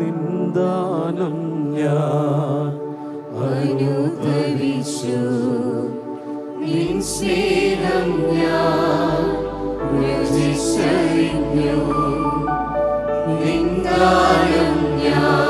നിന്ദാനം ഞാൻ അനുഭവിച്ചു നിൻ സ്നേഹം ഞാൻ രുചിച്ചറിഞ്ഞു. നിന്ദാനം ഞാൻ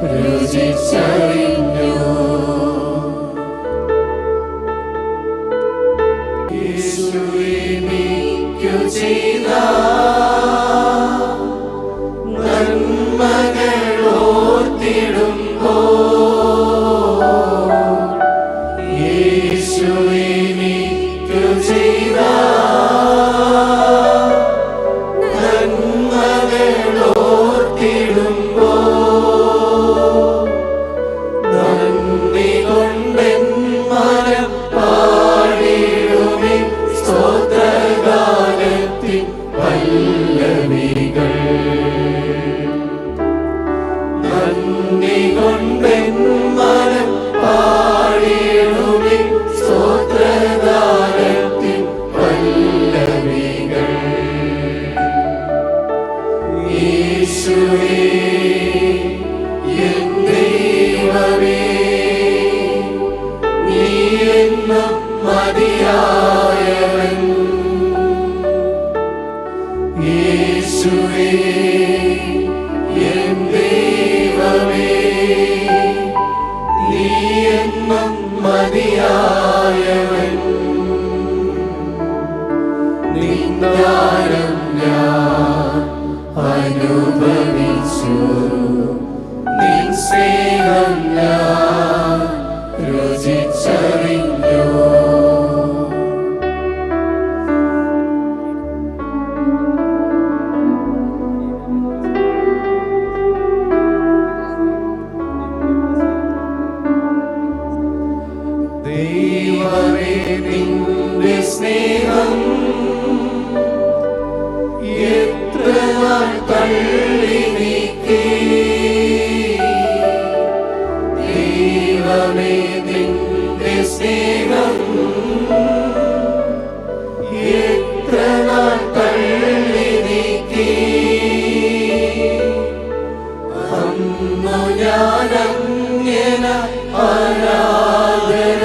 그집사인요. 예수님이 믿겨지나 മതിയായവൻ. യേശുവേ എൻ ദൈവമേ നീ എന്നും മതിയായവൻ. നിന്ദാനം ഞാൻ അനുഭവിച്ചു. ദൈവമേ നിന്റെ സ്നേഹം എത്ര നാൾ തള്ളി നീക്കി? അന്നു ഞാനങ്ങനെ ആരാധന